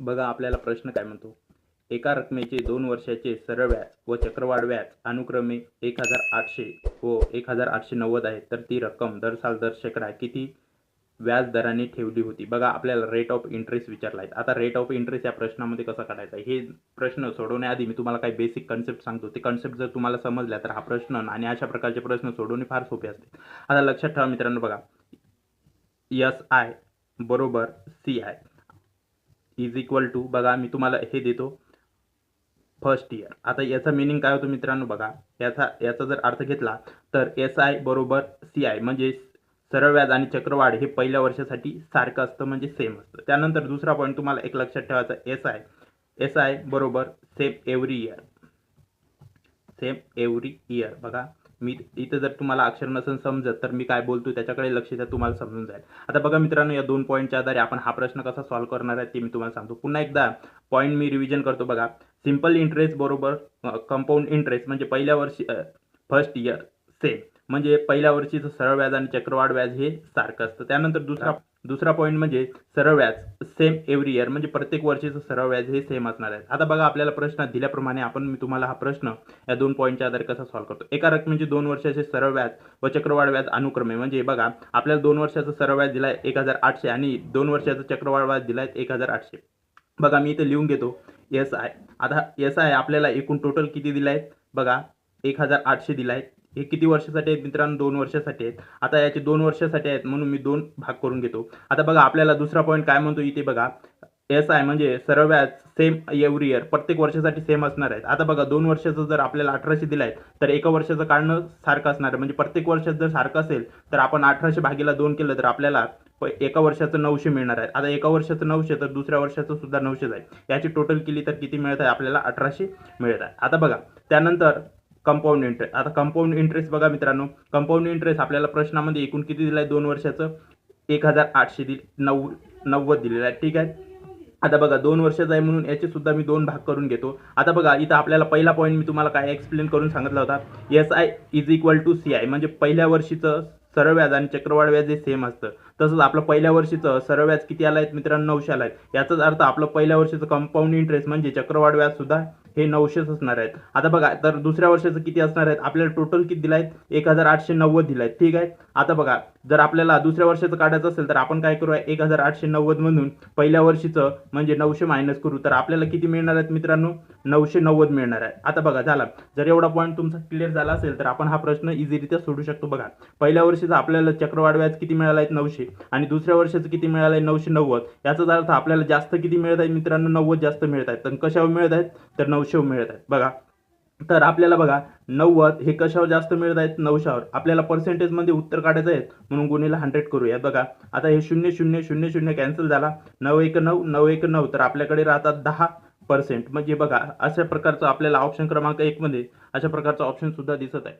बघा आपल्याला प्रश्न काय म्हणतो. एका रकमेचे दोन वर्षाचे सरळ व्याज व चक्रवाढ व्याज अनुक्रमे एक हजार आठशे व एक हजार आठशे नव्वद आहे. तर ती रक्कम दर साल दर शेकडा किती व्याज दराने ठेवली होती? बघा आपल्याला रेट ऑफ इंटरेस्ट विचारला आहे. आता रेट ऑफ इंटरेस्ट या प्रश्नामध्ये कसा काढायचा? आहे हे प्रश्न सोडवण्याआधी मी तुम्हाला काही बेसिक कन्सेप्ट सांगतो. ते कन्सेप्ट जर तुम्हाला समजल्या तर हा प्रश्न आणि अशा प्रकारचे प्रश्न सोडवणे फार सोपे असते. आता लक्षात ठेवा मित्रांनो बघा. यस आय बरोबर C I is equal to बघा मी तुम्हाला हे देतो. फर्स्ट इयर आता याचा मिनिंग काय होतो मित्रांनो बघा? याचा याचा जर अर्थ घेतला तर एस आय बरोबर सी आय म्हणजे सरळ व्याज आणि चक्रवाढ हे पहिल्या वर्षासाठी सारखं असतं म्हणजे सेम असतं. त्यानंतर दुसरा पॉईंट तुम्हाला एक लक्षात ठेवायचा एस आय एस आय बरोबर same every year same every year बघा. मी इथं जर तुम्हाला अक्षर नसेल समजत तर मी काय बोलतो त्याच्याकडे लक्ष द्या तुम्हाला समजून जाईल. आता बघा मित्रांनो या दोन पॉईंटच्या आधारे आपण हा प्रश्न कसा सॉल्व्ह करणार आहे ते मी तुम्हाला सांगतो. पुन्हा एकदा पॉईंट मी रिव्हिजन करतो बघा. सिंपल इंटरेस्ट बरोबर कंपाऊंड इंटरेस्ट म्हणजे पहिल्या वर्षी फर्स्ट इयर सेम म्हणजे पहिल्या वर्षीचं सरळ व्याज आणि चक्रवाढ व्याज हे सारखं असतं. त्यानंतर दुसरा दुसरा पॉईंट म्हणजे सरळ व्याज सेम एव्हरी इयर म्हणजे प्रत्येक वर्षीचं सरळ व्याज हे सेम असणार आहे. आता बघा आपल्याला प्रश्न दिल्याप्रमाणे आपण मी तुम्हाला हा प्रश्न या दोन पॉईंटच्या आधारे कसा सॉल्व्ह करतो. एका रकमेचे दोन वर्षाचे सरळ व्याज व चक्रवाढ व्याज अनुक्रमे. म्हणजे बघा आपल्याला दोन वर्षाचं सरळ व्याज दिलाय एक हजार आठशे आणि दोन वर्षाचं चक्रवाढ व्याज दिलाय एक हजार आठशे बघा मी इथे लिहून घेतो. एस आय आता एस आय आपल्याला एकूण टोटल किती दिलाय? बघा एक हजार आठशे दिला हे किती वर्षासाठी आहेत मित्रांनो? दोन वर्षासाठी आहेत. आता याचे दोन वर्षासाठी आहेत म्हणून मी दोन भाग करून घेतो. आता बघा आपल्याला दुसरा पॉईंट काय म्हणतो इथे बघा. एस आय म्हणजे सर्व व्याज सेम एव्हरी इयर प्रत्येक वर्षासाठी सेम असणार आहेत. आता बघा दोन वर्षाचं जर आपल्याला अठराशे दिलं आहे तर एका वर्षाचं काढणं सारखं असणार आहे. म्हणजे प्रत्येक वर्षात जर सारखं असेल तर आपण अठराशे भागीला दोन केलं तर आपल्याला प- एका वर्षाचं नऊशे मिळणार आहे. आता एका वर्षाचं नऊशे तर दुसऱ्या वर्षाचं सुद्धा नऊशेच आहे. याची टोटल केली तर किती मिळत आहे? आपल्याला अठराशे मिळत आहे. आता बघा त्यानंतर कंपाऊंड इंटरेस्ट आता कंपाऊंड इंटरेस्ट बघा मित्रांनो. कंपाऊंड इंटरेस्ट आपल्याला प्रश्नामध्ये एकूण किती दिलं आहे दोन वर्षाचं. एक हजार आठशे दिल नऊ नव्वद दिलेलं आहे. ठीक आहे? आता बघा दोन वर्षाचं आहे म्हणून याचे सुद्धा मी दोन भाग करून घेतो. आता बघा इथं आपल्याला पहिला पॉईंट मी तुम्हाला काय एक्सप्लेन करून सांगितला होता? S I is equal to C I म्हणजे पहिल्या वर्षीचं सरळ व्याज आणि चक्रवाढ व्याज हे सेम असतं. तसंच आपलं पहिल्या वर्षीचं सरळ व्याज किती आलं आहेत मित्रांनो? नऊशे आलं आहे याचाच अर्थ आपलं पहिल्या वर्षीचं कंपाऊंड इंटरेस्ट म्हणजे चक्रवाढ व्याज सुद्धा हे नऊशेच असणार आहेत. आता बघा तर दुसऱ्या वर्षाचं किती असणार आहेत? आपल्याला टोटल किती दिला आहेत एक हजार आठशे नव्वद दिला आहेत ठीक आहे? आता बघा जर आपल्याला दुसऱ्या वर्षाचं काढायचं असेल तर आपण काय करूया? एक हजार आठशे नव्वद मधून पहिल्या वर्षीचं म्हणजे नऊशे मायनस करू. तर आपल्याला किती मिळणार आहेत मित्रांनो? नऊशे नव्वद मिळणार आहे. आता बघा झाला. जर एवढा पॉईंट तुमचा क्लिअर झाला असेल तर आपण हा प्रश्न इझीरित्या सोडू शकतो बघा. पहिल्या वर्षीचं आपल्याला चक्रवाढ व्याज किती मिळाला आहेत नऊशे. आणि दुसऱ्या वर्षाचं किती मिळालं आहे नऊशे नव्वद. याचाच अर्थ आपल्याला जास्त किती मिळत आहे? मित्रांनो नव्वद जास्त मिळत आहेत. तर कशावर मिळत आहेत? तर नऊशेवर मिळत आहेत. बघा. तर आपल्याला बघा नव्वद हे कशावर जास्त मिळत आहेत? नऊशावर. आपल्याला पर्सेंटेजमध्ये उत्तर काढायचं आहे? म्हणून गुणीला हंड्रेड करूया. बघा. आता हे शून्य शून्य शून्य शून्य कॅन्सल झाला. नऊ एक नऊ नऊ एक नऊ. तर आपल्याकडे राहतात दहा पर्सेंट म्हणजे बघा अशा प्रकारचं आपल्याला ऑप्शन क्रमांक एकमध्ये अशा प्रकारचं ऑप्शन सुद्धा दिसत आहे.